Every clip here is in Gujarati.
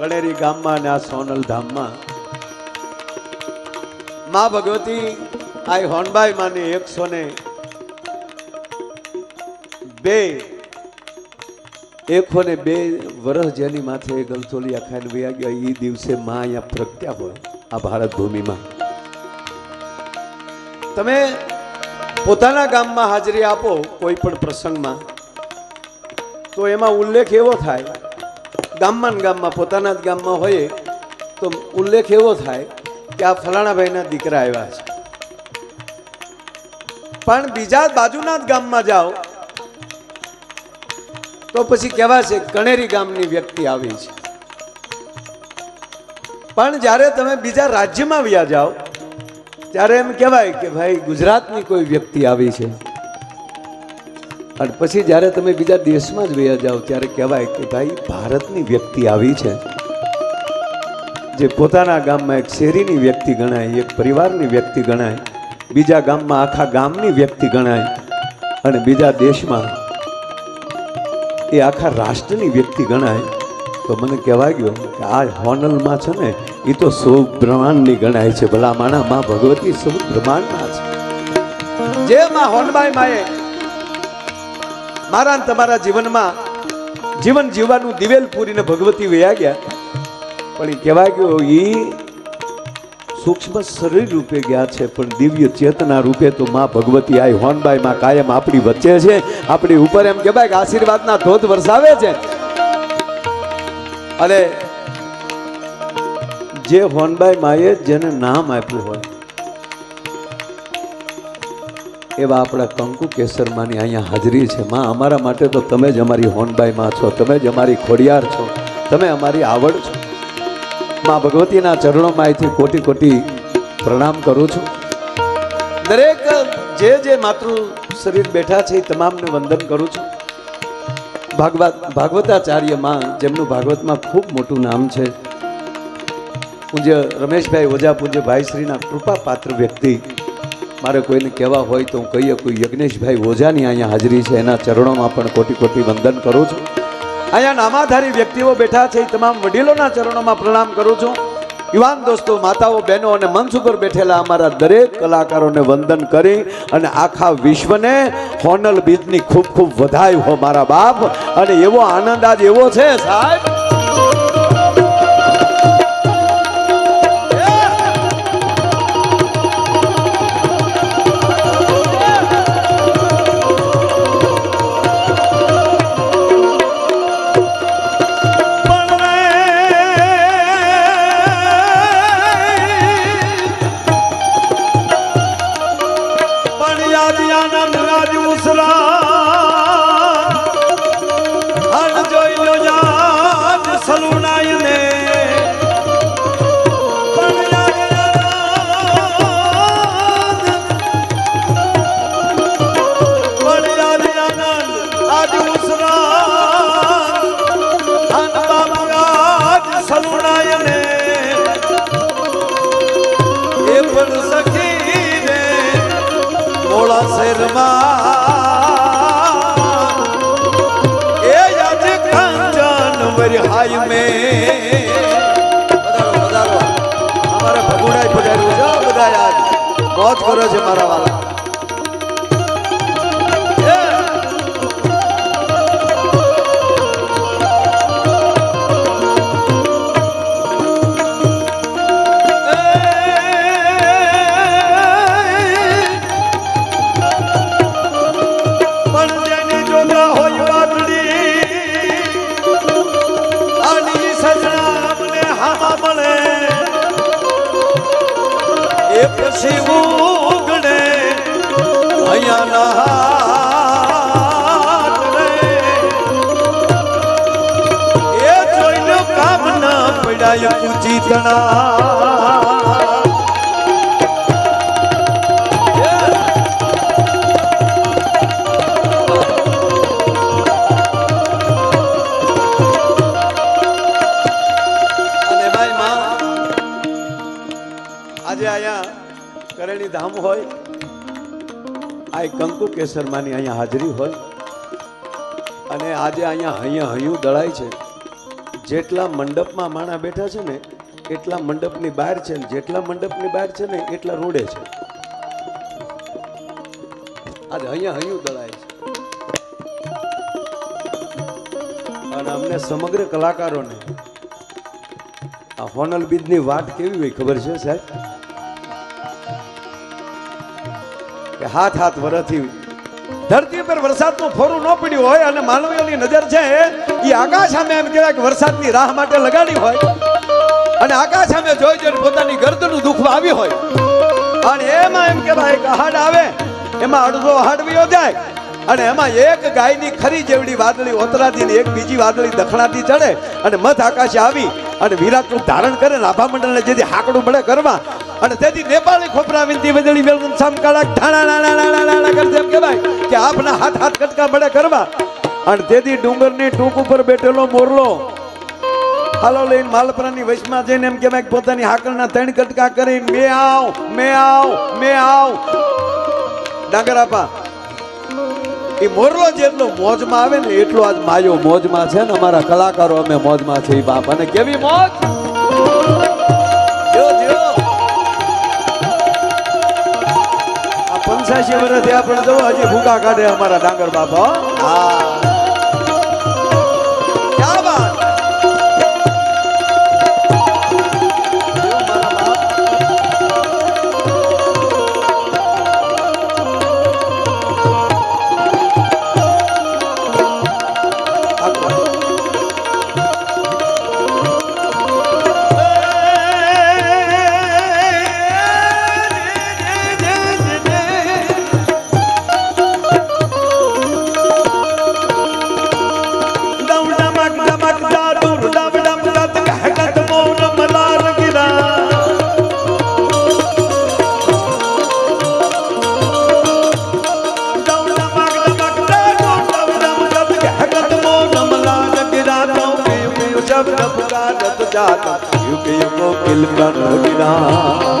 કણેરી ગામમાં અને આ સોનલ ધામમાં. મા ભગવતી, આ હોનબાઈ માની એકસો ને બે એકો ને બે વર્ષ જેની માથે એ ગલથોલિયા ખાઈને વયા ગયા. એ દિવસે મા અહીંયા પ્રગટ્યા હોય આ ભારત ભૂમિમાં. તમે પોતાના ગામમાં હાજરી આપો કોઈ પણ પ્રસંગમાં, તો એમાં ઉલ્લેખ એવો થાય ગામમાં ગામમાં, પોતાના જ ગામમાં હોય, તો ઉલ્લેખ એવો થાય કે આ ફલાણાભાઈના દીકરા આવ્યા છે. પણ બીજા બાજુના જ ગામમાં જાઓ, તો પછી કહેવાશે કણેરી ગામની વ્યક્તિ આવી છે. પણ જ્યારે તમે બીજા રાજ્યમાં વ્યા જાઓ, ત્યારે એમ કહેવાય કે ભાઈ ગુજરાતની કોઈ વ્યક્તિ આવી છે. અને પછી જ્યારે તમે બીજા દેશમાં જ વયા જાઓ, ત્યારે કહેવાય કે ભાઈ, ભારતની વ્યક્તિ આવી છે. જે પોતાના ગામમાં એક શેરીની વ્યક્તિ ગણાય, એક પરિવારની વ્યક્તિ ગણાય, બીજા ગામમાં આખા ગામની વ્યક્તિ ગણાય, અને બીજા દેશમાં એ આખા રાષ્ટ્રની વ્યક્તિ ગણાય, તો મને કહેવાય ગયો કે આ હોનલમાં છે ને એ તો સૌ બ્રહ્માંડની ગણાય છે. ભલા માના માં ભગવતી સૌ બ્રહ્માંડમાં છે. જે માં હોનબાઈ માએ મારા તમારા જીવનમાં જીવન જીવવાનું દિવેલ પૂરીને ભગવતી વયા ગયા. પણ એ કહેવાય ગયો એ સૂક્ષ્મ શરીર રૂપે ગયા છે, પણ દિવ્ય ચેતના રૂપે તો માં ભગવતી આઈ. હોનબાઈ માં કાયમ આપણી વચ્ચે છે, આપણી ઉપર એમ કહેવાય કે આશીર્વાદના ધોધ વરસાવે છે. અને જે હોનબાઈ માએ જેને નામ આપ્યું હોય એવા આપણા કંકુ કેસરમાની અહીંયા હાજરી છે. માં, અમારા માટે તો તમે જ અમારી હોનબાઈ માં છો. તમે જ અમારી ખોડિયાર છો. તમે અમારી આવડ છો. માં, ભગવતીના ચરણોમાં અહીંથી કોટી કોટી પ્રણામ કરું છું. દરેક જે જે માતૃ શરીર બેઠા છે એ તમામને વંદન કરું છું. ભાગવત ભાગવતાચાર્યમાં જેમનું ભાગવતમાં ખૂબ મોટું નામ છે, પૂજ્ય રમેશભાઈ ઓઝા પૂજ્ય ભાઈશ્રીના કૃપા પાત્ર વ્યક્તિ મારે કોઈને કહેવા હોય તો હું કહીએ, કોઈ યજ્ઞેશભાઈ ઓઝાની અહીંયા હાજરી છે, એના ચરણોમાં પણ કોટી કોટી વંદન કરું છું. અહીંયા નામાધારી વ્યક્તિઓ બેઠા છે, એ તમામ વડીલોના ચરણોમાં પ્રણામ કરું છું. યુવાન દોસ્તો, માતાઓ, બહેનો અને મંચ ઉપર બેઠેલા અમારા દરેક કલાકારોને વંદન કરી અને આખા વિશ્વને હોનલ બીજની ખૂબ ખૂબ વધાય હો મારા બાપ. અને એવો આનંદ આજ એવો છે, સાહેબ. વરહાય મે. વધારો વધારો. અમારે ભગુડાઈ પધાર્યું છે બધા યાદ મોજ કરો છે મારા વાલા. એ પછી ઉગડે અહીંયા. એ જોઈને કામ ના પડાય પૂજી તણા હોય, આ કંકુ કેસરમાંની અહીંયા હાજરી હોય. અને આજે અહીંયા અહીંયા હૈયું દળાય છે. જેટલા મંડપમાં માણા બેઠા છે ને, એટલા મંડપની બહાર છે ને, જેટલા મંડપની બહાર છે ને, એટલા રોડે છે. આજે અહીંયા હૈયું દળાય છે. અને અમને સમગ્ર કલાકારોને આ હોનલ બીજની વાત કેવી હોય ખબર છે સાહેબ? કે હાથ હાથ વરથી ધરતી પર વરસાદનું ફોરું ન પડ્યું હોય અને માનવીઓની નજર છે એ આકાશ સામે એમ કહેવાય કે વરસાદની રાહ માટે લગાડી હોય. અને આકાશ સામે જોઈ જોઈને પોતાની ગરદનું દુઃખ આવી હોય. અને એમાં એમ કહેવાય કે હાડ આવે, એમાં અડધો હાડ વયો જાય. અને એમાં એક ગાયની ખરી જેવડી વાદળી ઓતરાથી ને એક બીજી વાદળી દખણાતી ચડે. અને મધ આકાશે આવી અને વિરાટ રૂપ ધારણ કરે ને આભા મંડળને જેથી હાકડું મળે કરવા અને તેથી નેપાળી ખોપરા વિનતી વજળી વેલન સામકાળા ઠાણા નાણા નાણા નાણા કરશે એમ કહેવાય કે આપના હાથ હાથ કટકા મળે કરવા અને તેથી ડુંગરની ટૂંક ઉપર બેઠેલો મોરલો. હાલો લઈને માલપરાની વૈશમાં જઈને એમ કહેવાય પોતાની હાકલના ત્રણ કટકા કરીને મે આવ મે આવ મે આવ. ડાંગર આપા. એ મોરલો જેટલો મોજમાં આવે ને એટલો આજ માયો મોજમાં છે ને અમારા કલાકારો અમે મોજમાં છે બાપ. અને કેવી મોજ? પંચાસી વર્ષથી આપણે જવું હજી ભૂકા કાઢે અમારા ડાંગર બાપા હો. યુગ યુગો કિલકન ગિરા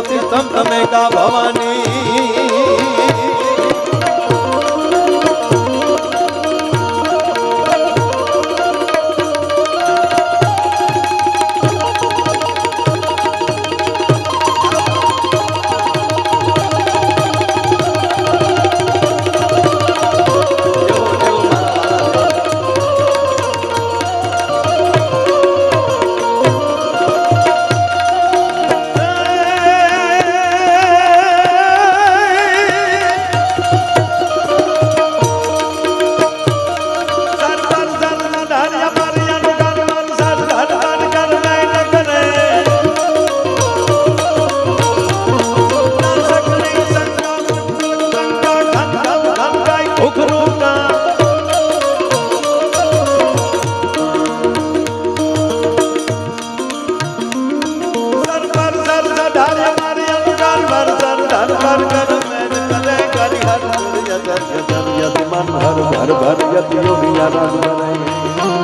ગતિસ્ત્વમ તમ તમે ગા ભવાની ભર ભર જત યોગિયા રામ